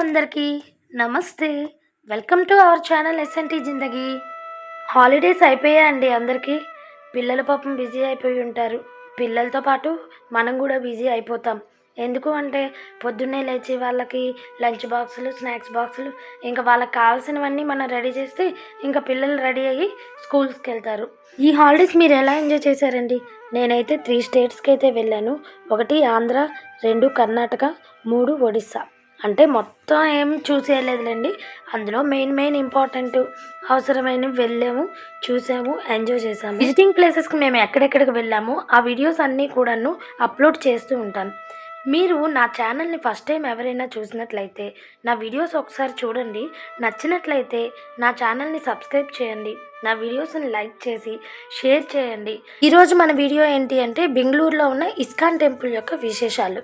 అందరికీ నమస్తే. Welcome to our channel SNT Zindagi. Holidays అయిపోయాయండి అందరికీ. పిల్లల పాపం బిజీ అయిపోయి ఉంటారు. పిల్లలతో పాటు మనం కూడా బిజీ అయిపోతాం. ఎందుకు అంటే పొద్దున్నే లేచి వాళ్ళకి లంచ్ బాక్సులు స్నాక్స్ బాక్సులు ఇంకా వాళ్ళకి కావాల్సినవన్నీ మనం రెడీ చేస్తే ఇంకా పిల్లలు రెడీ అయ్యి స్కూల్స్కి వెళ్తారు. ఈ హాలిడేస్ మీరు ఎలా ఎంజాయ్ చేశారండి? నేనైతే త్రీ స్టేట్స్కి అయితే వెళ్ళాను. ఒకటి ఆంధ్ర రెండు కర్ణాటక మూడు ఒడిస్సా. అంటే మొత్తం ఏం చూసేయలేదులేండి. అందులో మెయిన్ మెయిన్ ఇంపార్టెంట్ అవసరమైనవి వెళ్ళాము చూసాము ఎంజాయ్ చేసాము. విజిటింగ్ ప్లేసెస్కి మేము ఎక్కడెక్కడికి వెళ్ళాము ఆ వీడియోస్ అన్నీ కూడాను అప్లోడ్ చేస్తూ ఉంటాను. మీరు నా ఛానల్ని ఫస్ట్ టైం ఎవరైనా చూసినట్లయితే నా వీడియోస్ ఒకసారి చూడండి. నచ్చినట్లయితే నా ఛానల్ని సబ్స్క్రైబ్ చేయండి. నా వీడియోస్ని లైక్ చేసి షేర్ చేయండి. ఈరోజు మన వీడియో ఏంటి అంటే బెంగళూరులో ఉన్న ఇస్కాన్ టెంపుల్ యొక్క విశేషాలు.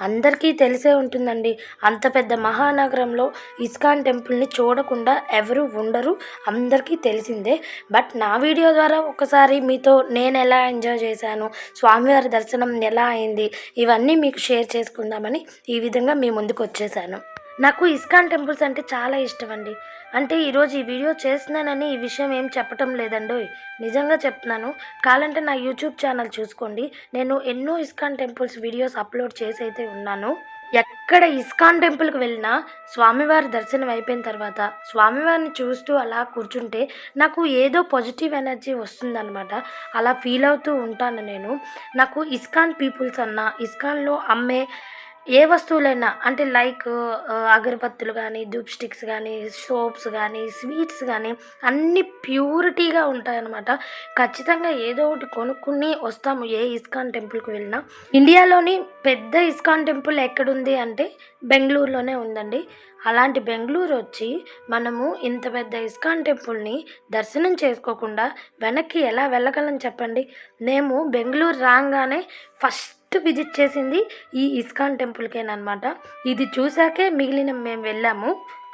అందరికీ తెలిసే ఉంటుందండి. అంత పెద్ద మహానగరంలో ఇస్కాన్ టెంపుల్ని చూడకుండా ఎవరు ఉండరు అందరికీ తెలిసిందే. బట్ నా వీడియో ద్వారా ఒకసారి మీతో నేను ఎలా ఎంజాయ్ చేశాను స్వామివారి దర్శనం ఎలా అయింది ఇవన్నీ మీకు షేర్ చేసుకుందామని ఈ విధంగా మీ ముందుకు వచ్చేసాను. నాకు ఇస్కాన్ టెంపుల్స్ అంటే చాలా ఇష్టం అండి అంటే ఈరోజు ఈ వీడియో చేస్తున్నానని ఈ విషయం ఏం చెప్పటం లేదండోయ్. నిజంగా చెప్తున్నాను. కావాలంటే నా యూట్యూబ్ ఛానల్ చూసుకోండి. నేను ఎన్నో ఇస్కాన్ టెంపుల్స్ వీడియోస్ అప్లోడ్ చేసి అయితే ఉన్నాను. ఎక్కడ ఇస్కాన్ టెంపుల్కి వెళ్ళినా స్వామివారి దర్శనం అయిపోయిన తర్వాత స్వామివారిని చూస్తూ అలా కూర్చుంటే నాకు ఏదో పాజిటివ్ ఎనర్జీ వస్తుందన్నమాట. అలా ఫీల్ అవుతూ ఉంటాను నేను. నాకు ఇస్కాన్ పీపుల్స్ అన్నా ఇస్కాన్లో అమ్మే ఏ వస్తువులైనా అంటే లైక్ అగరబత్తులు కానీ ధూప్ స్టిక్స్ కానీ సోప్స్ కానీ స్వీట్స్ కానీ అన్నీ ప్యూరిటీగా ఉంటాయన్నమాట. ఖచ్చితంగా ఏదో ఒకటి కొనుక్కుని వస్తాము ఏ ఇస్కాన్ టెంపుల్కి వెళ్ళినా. ఇండియాలోని పెద్ద ఇస్కాన్ టెంపుల్ ఎక్కడుంది అంటే బెంగళూరులోనే ఉందండి. అలాంటి బెంగళూరు వచ్చి మనము ఇంత పెద్ద ఇస్కాన్ టెంపుల్ని దర్శనం చేసుకోకుండా వెనక్కి ఎలా వెళ్ళగలం చెప్పండి? మేము బెంగళూరు రాగానే ఫస్ట్ ఫస్ట్ విజిట్ చేసింది ఈ ఇస్కాన్ టెంపుల్కేనమాట ఇది చూసాకే మిగిలిన మేము వెళ్ళాము.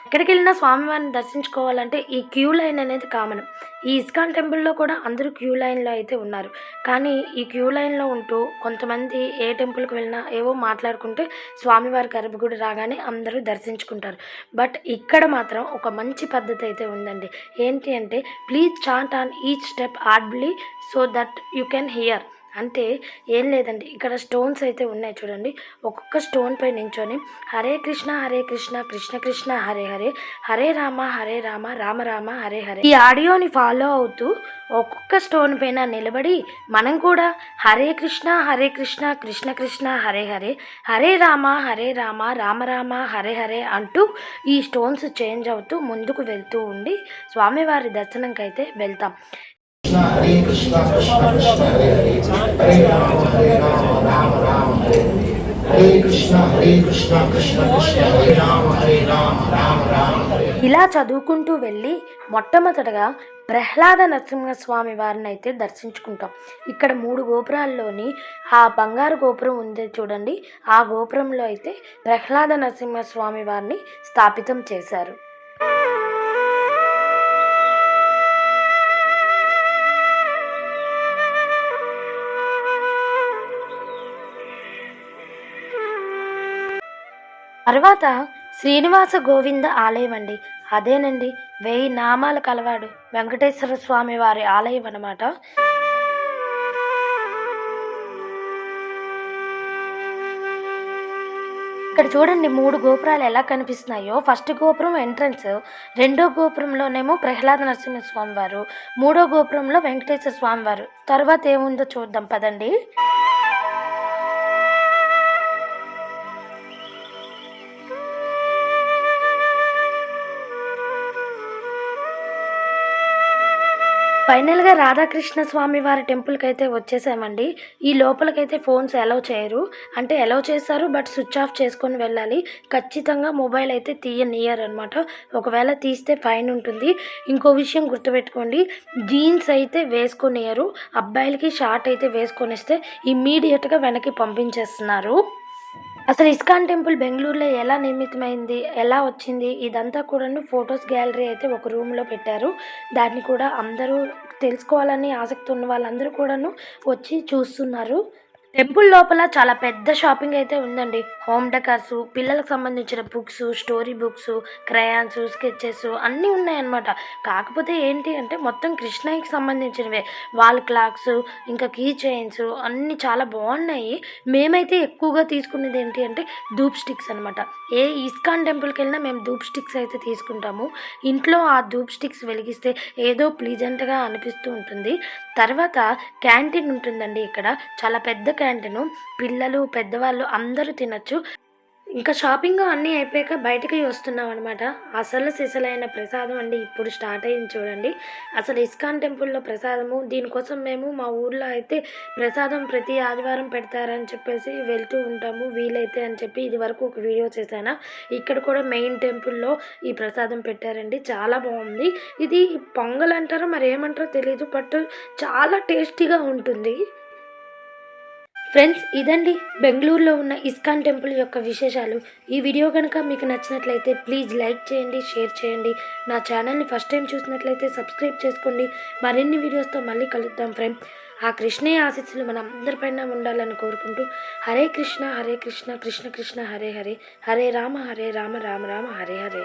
ఎక్కడికి వెళ్ళినా స్వామివారిని దర్శించుకోవాలంటే ఈ క్యూ లైన్ అనేది కామన్. ఈ ఇస్కాన్ టెంపుల్లో కూడా అందరూ క్యూ లైన్లో అయితే ఉన్నారు. కానీ ఈ క్యూ లైన్లో ఉంటూ కొంతమంది ఏ టెంపుల్కి వెళ్ళినా ఏవో మాట్లాడుకుంటే స్వామివారి గర్భగుడి రాగానే అందరూ దర్శించుకుంటారు. బట్ ఇక్కడ మాత్రం ఒక మంచి పద్ధతి అయితే ఉందండి. ఏంటి అంటే please chant on each step audibly so that you can hear. అంటే ఏం లేదండి. ఇక్కడ స్టోన్స్ అయితే ఉన్నాయి చూడండి. ఒక్కొక్క స్టోన్ పై నించొని హరే కృష్ణ హరే కృష్ణ కృష్ణ కృష్ణ హరే హరే హరే రామ హరే రామ రామ రామ హరే హరే. ఈ ఆడియోని ఫాలో అవుతూ ఒక్కొక్క స్టోన్ పైన నిలబడి మనం కూడా హరే కృష్ణ హరే కృష్ణ కృష్ణ కృష్ణ హరే హరే హరే రామ హరే రామ రామ రామ హరే హరే అంటూ ఈ స్టోన్స్ చేంజ్ అవుతూ ముందుకు వెళ్తూ ఉండి స్వామివారి దర్శనంకైతే వెళ్తాం. कृष्ण हरे कृष्ण कृष्ण कृष्ण हरे हरे हरे राम हरे राम राम राम हरे हरे हरे कृष्ण हरे कृष्ण कृष्ण कृष्ण हरे राम हरे राम राम राम हरे हरे ఇలా చదువుకుంటూ వెళ్ళి మొట్టమొదటగా ప్రహ్లాద నరసింహస్వామి వారిని అయితే దర్శించుకుంటాం ఇక్కడ మూడు గోపురాల్లోని ఆ బంగారు గోపురం ఉంది చూడండి ఆ గోపురంలో అయితే ప్రహ్లాద నరసింహస్వామి వారిని స్థాపితం చేశారు తర్వాత శ్రీనివాస గోవింద ఆలయం అండి అదేనండి వెయ్యి నామాల కలవాడు వెంకటేశ్వర స్వామి వారి ఆలయం అన్నమాట. ఇక్కడ చూడండి మూడు గోపురాలు ఎలా కనిపిస్తున్నాయో. ఫస్ట్ గోపురం ఎంట్రన్స్ రెండో గోపురంలోనేమో ప్రహ్లాద నరసింహస్వామి వారు మూడో గోపురంలో వెంకటేశ్వర స్వామి వారు. తర్వాత ఏముందో చూద్దాం పదండి. ఫైనల్గా రాధాకృష్ణ స్వామి వారి టెంపుల్కి అయితే వచ్చేసామండి. ఈ లోపలికైతే ఫోన్స్ అలౌ చేయరు. అంటే అలౌ చేస్తారు బట్ స్విచ్ ఆఫ్ చేసుకొని వెళ్ళాలి. ఖచ్చితంగా మొబైల్ అయితే తీయనియర్ అనమాట ఒకవేళ తీస్తే ఫైన్ ఉంటుంది. ఇంకో విషయం గుర్తుపెట్టుకోండి. జీన్స్ అయితే వేసుకొనియరు అబ్బాయిలకి షార్ట్ అయితే వేసుకొనిస్తే ఇమ్మీడియట్గా వెనక్కి పంపించేస్తున్నారు. అసలు ఇస్కాన్ టెంపుల్ బెంగళూరులో ఎలా నిర్మితమైంది ఎలా వచ్చింది? ఇదంతా కూడాను ఫొటోస్ గ్యాలరీ అయితే ఒక రూమ్లో పెట్టారు. దాన్ని కూడా అందరూ తెలుసుకోవాలని ఆసక్తి ఉన్న వాళ్ళందరూ కూడాను వచ్చి చూస్తున్నారు. టెంపుల్ లోపల చాలా పెద్ద షాపింగ్ అయితే ఉందండి. హోమ్ డెకర్స్ పిల్లలకు సంబంధించిన books story books crayons sketches అన్నీ ఉన్నాయన్నమాట. కాకపోతే ఏంటి అంటే మొత్తం కృష్ణయ్యకి సంబంధించినవే. వాల్ క్లాక్స్ ఇంకా కీ చైన్స్ అన్నీ చాలా బాగున్నాయి. మేమైతే ఎక్కువగా తీసుకునేది ఏంటి అంటే ధూప్ స్టిక్స్ అనమాట ఏ ఇస్కాన్ టెంపుల్కి వెళ్ళినా మేము ధూప్ స్టిక్స్ అయితే తీసుకుంటాము. ఇంట్లో ఆ ధూప్ స్టిక్స్ వెలిగిస్తే ఏదో ప్లీజెంట్గా అనిపిస్తూ ఉంటుంది. తర్వాత క్యాంటీన్ ఉంటుందండి ఇక్కడ. చాలా పెద్ద క్యాంటీన్. పిల్లలు పెద్దవాళ్ళు అందరూ తినచ్చు. ఇంకా షాపింగ్ అన్నీ అయిపోయాక బయటకి వస్తున్నాం అనమాట అసలు సిసలైన ప్రసాదం అండి ఇప్పుడు స్టార్ట్ అయింది చూడండి. అసలు ఇస్కాన్ టెంపుల్లో ప్రసాదము దీనికోసం మేము మా ఊర్లో అయితే ప్రసాదం ప్రతి ఆదివారం పెడతారని చెప్పేసి వెళ్తూ ఉంటాము. వీలైతే అని చెప్పి ఇది వరకు ఒక వీడియో చేశాను. ఇక్కడ కూడా మెయిన్ టెంపుల్లో ఈ ప్రసాదం పెట్టారండి. చాలా బాగుంది. ఇది పొంగల్ అంటారో మరి ఏమంటారో తెలియదు బట్ చాలా టేస్టీగా ఉంటుంది. ఫ్రెండ్స్ ఇదండి బెంగళూరులో ఉన్న ఇస్కాన్ టెంపుల్ యొక్క విశేషాలు. ఈ వీడియో కనుక మీకు నచ్చినట్లయితే ప్లీజ్ లైక్ చేయండి షేర్ చేయండి. నా ఛానల్ని ఫస్ట్ టైం చూసినట్లయితే సబ్స్క్రైబ్ చేసుకోండి. మరిన్ని వీడియోస్తో మళ్ళీ కలుద్దాం ఫ్రెండ్ ఆ కృష్ణే ఆశీస్సులు మన అందరిపైన ఉండాలని కోరుకుంటూ హరే కృష్ణ హరే కృష్ణ కృష్ణ కృష్ణ హరే హరే. హరే రామ హరే రామ రామ రామ హరే హరే.